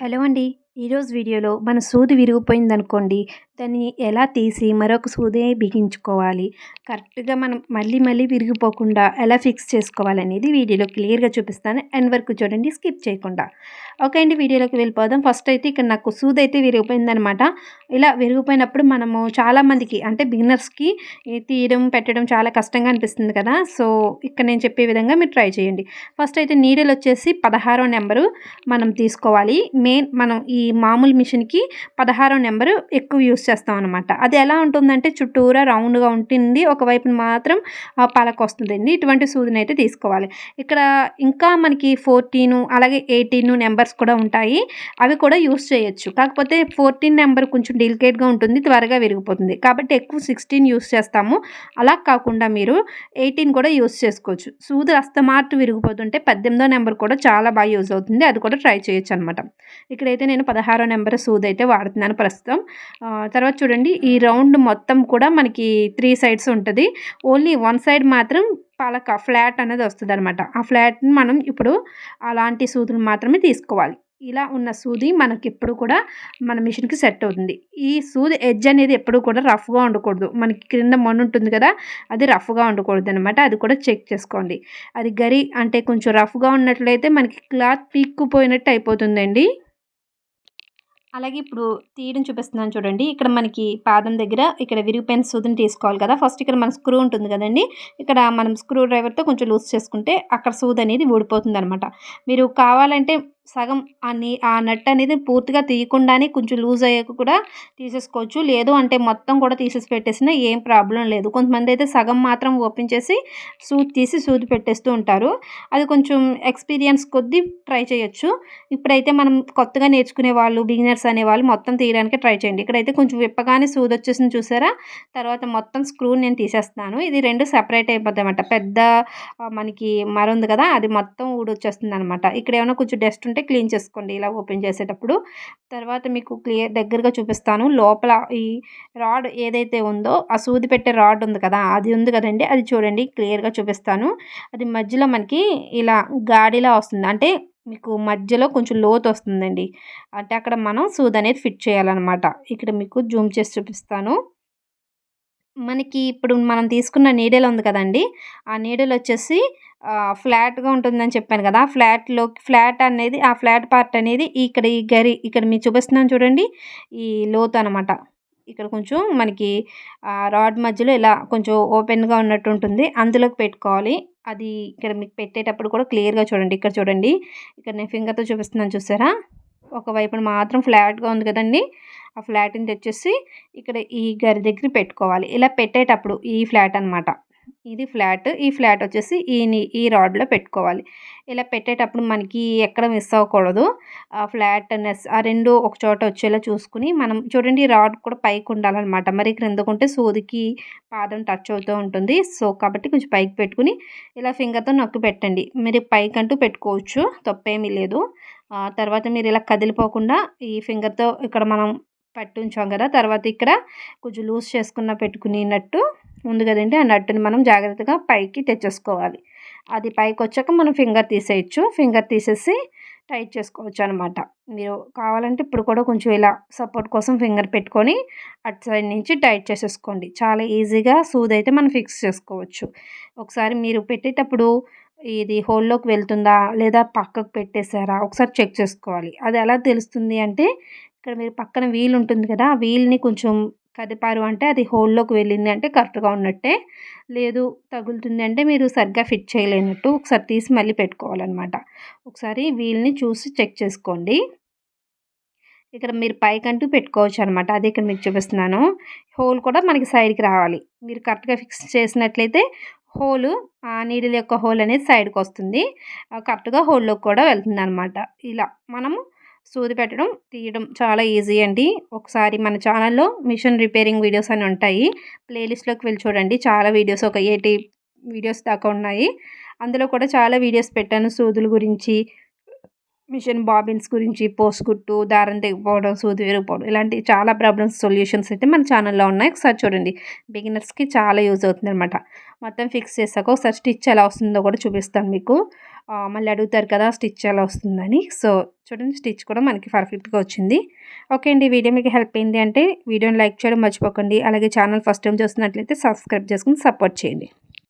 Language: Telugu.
హలో అండి. ఈరోజు వీడియోలో మన సూది విరిగిపోయిందనుకోండి దాన్ని ఎలా తీసి మరొక సూది బిగించుకోవాలి? కరెక్ట్గా మనం మళ్ళీ మళ్ళీ విరిగిపోకుండా ఎలా ఫిక్స్ చేసుకోవాలనేది వీడియోలో క్లియర్గా చూపిస్తాను. ఎండ్ వరకు చూడండి స్కిప్ చేయకుండా. ఓకే అండి వీడియోలోకి వెళ్ళిపోదాం. ఫస్ట్ అయితే ఇక్కడ నాకు సూది అయితే విరిగిపోయిందనమాట ఇలా విరిగిపోయినప్పుడు మనము చాలామందికి అంటే బిగినర్స్కి తీయడం పెట్టడం చాలా కష్టంగా అనిపిస్తుంది కదా. సో ఇక్కడ నేను చెప్పే విధంగా మీరు ట్రై చేయండి. ఫస్ట్ అయితే నీడలు వచ్చేసి పదహారో నెంబరు మనం తీసుకోవాలి. మెయిన్ మనం ఈ మామూలు మిషన్కి పదహారో నెంబరు ఎక్కువ యూస్ చేస్తాం అనమాట అది ఎలా ఉంటుందంటే చుట్టూరా రౌండ్గా ఉంటుంది. ఒకవైపున మాత్రం పలక వస్తుందండి. ఇటువంటి సూదిని అయితే తీసుకోవాలి. ఇక్కడ ఇంకా మనకి ఫోర్టీను అలాగే ఎయిటీన్ నెంబర్స్ కూడా ఉంటాయి. అవి కూడా యూస్ చేయొచ్చు. కాకపోతే ఫోర్టీన్ నెంబర్ కొంచెం డెలికేట్గా ఉంటుంది. త్వరగా విరిగిపోతుంది. కాబట్టి ఎక్కువ సిక్స్టీన్ యూస్ చేస్తాము. అలా కాకుండా మీరు ఎయిటీన్ కూడా యూస్ చేసుకోవచ్చు. సూది అస్తమార్టు విరిగిపోతుంటే పద్దెనిమిదో నెంబర్ కూడా చాలా బాగా యూజ్ అవుతుంది. అది కూడా ట్రై చేయొచ్చు అనమాట ఇక్కడైతే నేను పదహారో నెంబర్ సూది అయితే వాడుతున్నాను ప్రస్తుతం. తర్వాత చూడండి ఈ రౌండ్ మొత్తం కూడా మనకి త్రీ సైడ్స్ ఉంటుంది. ఓన్లీ వన్ సైడ్ మాత్రం పలక ఫ్లాట్ అనేది వస్తుంది అనమాట ఆ ఫ్లాట్ని మనం ఇప్పుడు అలాంటి సూదులు మాత్రమే తీసుకోవాలి. ఇలా ఉన్న సూది మనకి ఎప్పుడు కూడా మన మిషన్కి సెట్ అవుతుంది. ఈ సూది ఎడ్జ్ అనేది ఎప్పుడు కూడా రఫ్గా ఉండకూడదు. మనకి క్రింద మొన్న ఉంటుంది కదా అది రఫ్గా ఉండకూడదు అనమాట అది కూడా చెక్ చేసుకోండి. అది గరి అంటే కొంచెం రఫ్గా ఉన్నట్లయితే మనకి క్లాత్ పీక్కుపోయినట్టు అయిపోతుందండి. అలాగే ఇప్పుడు తీయడం చూపిస్తున్నాను చూడండి. ఇక్కడ మనకి పాదం దగ్గర ఇక్కడ విరిగిపోయిన సూదిని తీసుకోవాలి కదా. ఫస్ట్ ఇక్కడ మన స్క్రూ ఉంటుంది కదండి. ఇక్కడ మనం స్క్రూ డ్రైవర్తో కొంచెం లూజ్ చేసుకుంటే అక్కడ సూది అనేది ఊడిపోతుంది అనమాట మీరు కావాలంటే సగం ఆ నీ ఆ నట్ అనేది పూర్తిగా తీయకుండానే కొంచెం లూజ్ అయ్యాక కూడా తీసేసుకోవచ్చు. లేదు అంటే మొత్తం కూడా తీసేసి పెట్టేసినా ఏం ప్రాబ్లం లేదు. కొంతమంది అయితే సగం మాత్రం ఓపెన్ చేసి సూది తీసి సూది పెట్టేస్తూ ఉంటారు. అది కొంచెం ఎక్స్పీరియన్స్ కొద్దీ ట్రై చేయొచ్చు. ఇప్పుడైతే మనం కొత్తగా నేర్చుకునే వాళ్ళు బిగినర్స్ అనేవాళ్ళు మొత్తం తీయడానికి ట్రై చేయండి. ఇక్కడైతే కొంచెం విప్పగానే సూది వచ్చేసింది చూసారా? తర్వాత మొత్తం స్క్రూ నేను తీసేస్తాను ఇది రెండు సెపరేట్ అయిపోద్ది అనమాట పెద్ద మనకి మరుంది కదా అది మొత్తం ఊడొచ్చేస్తుంది అనమాట ఇక్కడ ఏమైనా కొంచెం డస్ట్ ఉంటే క్లీన్ చేసుకోండి. ఇలా ఓపెన్ చేసేటప్పుడు తర్వాత మీకు క్లియర్ దగ్గరగా చూపిస్తాను. లోపల ఈ రాడ్ ఏదైతే ఉందో ఆ సూది పెట్టే రాడ్ ఉంది కదా అది ఉంది కదండి. అది చూడండి క్లియర్గా చూపిస్తాను. అది మధ్యలో మనకి ఇలా గాడిలా వస్తుంది. అంటే మీకు మధ్యలో కొంచెం లోతు వస్తుందండి. అంటే అక్కడ మనం సూది అనేది ఫిట్ చేయాలన్నమాట. ఇక్కడ మీకు జూమ్ చేసి చూపిస్తాను. మనకి ఇప్పుడు మనం తీసుకున్న నీడలు ఉంది కదండి. ఆ నీడలు వచ్చేసి ఫ్లాట్గా ఉంటుందని చెప్పాను కదా ఫ్లాట్లో ఫ్లాట్ అనేది ఆ ఫ్లాట్ పార్ట్ అనేది ఇక్కడ ఈ గరి ఇక్కడ మీరు చూపిస్తున్నాను చూడండి ఈ లోతు అనమాట ఇక్కడ కొంచెం మనకి రాడ్ మధ్యలో ఇలా కొంచెం ఓపెన్గా ఉన్నట్టు ఉంటుంది అందులోకి పెట్టుకోవాలి. అది ఇక్కడ మీకు పెట్టేటప్పుడు కూడా క్లియర్గా చూడండి ఇక్కడ చూడండి ఇక్కడ నేను ఫింగర్తో చూపిస్తున్నాను చూసారా? ఒకవైపున మాత్రం ఫ్లాట్గా ఉంది కదండి ఆ ఫ్లాట్ని తెచ్చేసి ఇక్కడ ఈ గరి దగ్గర పెట్టుకోవాలి. ఇలా పెట్టేటప్పుడు ఈ ఫ్లాట్ అనమాట ఇది ఫ్లాట్. ఈ ఫ్లాట్ వచ్చేసి ఈ ఈ రాడ్లో పెట్టుకోవాలి. ఇలా పెట్టేటప్పుడు మనకి ఎక్కడ మిస్ అవ్వకూడదు. ఆ ఫ్లాట్నెస్ ఆ రెండు ఒక చోట వచ్చేలా చూసుకుని మనం చూడండి రాడ్ కూడా పైకి ఉండాలన్నమాట. మరి క్రిందకుంటే సూదికి పాదం టచ్ అవుతూ ఉంటుంది. సో కాబట్టి కొంచెం పైకి పెట్టుకుని ఇలా ఫింగర్తో నొక్కి పెట్టండి. మీరు పైకి అంటూ పెట్టుకోవచ్చు. తప్పేమీ లేదు. తర్వాత మీరు ఇలా కదిలిపోకుండా ఈ ఫింగర్తో ఇక్కడ మనం పట్టుంచాం కదా! తర్వాత ఇక్కడ కొంచెం లూజ్ చేసుకున్న పెట్టుకునేటట్టు ఉంది కదండి. ఆ నట్టుని మనం జాగ్రత్తగా పైకి తెచ్చేసుకోవాలి. అది పైకి వచ్చాక మనం ఫింగర్ తీసేయచ్చు. ఫింగర్ తీసేసి టైట్ చేసుకోవచ్చు అనమాట మీరు కావాలంటే ఇప్పుడు కూడా కొంచెం ఇలా సపోర్ట్ కోసం ఫింగర్ పెట్టుకొని అటు సైడ్ నుంచి టైట్ చేసేసుకోండి. చాలా ఈజీగా సూది అయితే మనం ఫిక్స్ చేసుకోవచ్చు. ఒకసారి మీరు పెట్టేటప్పుడు ఇది హోల్లోకి వెళ్తుందా లేదా పక్కకు పెట్టేశారా? ఒకసారి చెక్ చేసుకోవాలి. అది ఎలా తెలుస్తుంది అంటే ఇక్కడ మీరు పక్కన వీల్ ఉంటుంది కదా ఆ వీల్ని కొంచెం కదిపారు అంటే అది హోల్లోకి వెళ్ళింది అంటే కరెక్ట్గా ఉన్నట్టే. లేదు తగులుతుంది అంటే మీరు సరిగ్గా ఫిట్ చేయలేనట్టు ఒకసారి తీసి మళ్ళీ పెట్టుకోవాలన్నమాట. ఒకసారి వీల్ని చూసి చెక్ చేసుకోండి. ఇక్కడ మీరు పైకంటూ పెట్టుకోవచ్చు అనమాట అది ఇక్కడ మీకు చూపిస్తున్నాను. హోల్ కూడా మనకి సైడ్కి రావాలి. మీరు కరెక్ట్గా ఫిక్స్ చేసినట్లయితే హోలు ఆ నీడిల్ యొక్క హోల్ అనేది సైడ్కి వస్తుంది. కరెక్ట్గా హోల్లోకి కూడా వెళ్తుంది అనమాట ఇలా మనము సూది పెట్టడం తీయడం చాలా ఈజీ అండి. ఒకసారి మన ఛానల్లో మిషన్ రిపేరింగ్ వీడియోస్ అని ఉంటాయి. ప్లేలిస్ట్లోకి వెళ్ళి చూడండి. చాలా వీడియోస్ ఒక ఎయిటీ వీడియోస్ దాకా ఉన్నాయి. అందులో కూడా చాలా వీడియోస్ పెట్టాను. సూదుల గురించి మిషన్ బాబిన్స్ గురించి పోస్ట్ కుట్టు దారం తెగిపోవడం సూది విరిగిపోవడం ఇలాంటి చాలా ప్రాబ్లమ్స్ సొల్యూషన్స్ అయితే మన ఛానల్లో ఉన్నాయి. ఒకసారి చూడండి. బిగినర్స్కి చాలా యూజ్ అవుతుంది అనమాట మొత్తం ఫిక్స్ చేసాక ఒకసారి స్టిచ్ ఎలా వస్తుందో కూడా చూపిస్తాను మీకు. మళ్ళీ అడుగుతారు కదా స్టిచ్ ఎలా వస్తుందని. సో చూడండి స్టిచ్ కూడా మనకి పర్ఫెక్ట్గా వచ్చింది. ఓకే అండి వీడియో మీకు హెల్ప్ అయింది అంటే వీడియోని లైక్ చేయడం మర్చిపోకండి. అలాగే ఛానల్ ఫస్ట్ టైం చూస్తున్నట్లయితే సబ్స్క్రైబ్ చేసుకుని సపోర్ట్ చేయండి.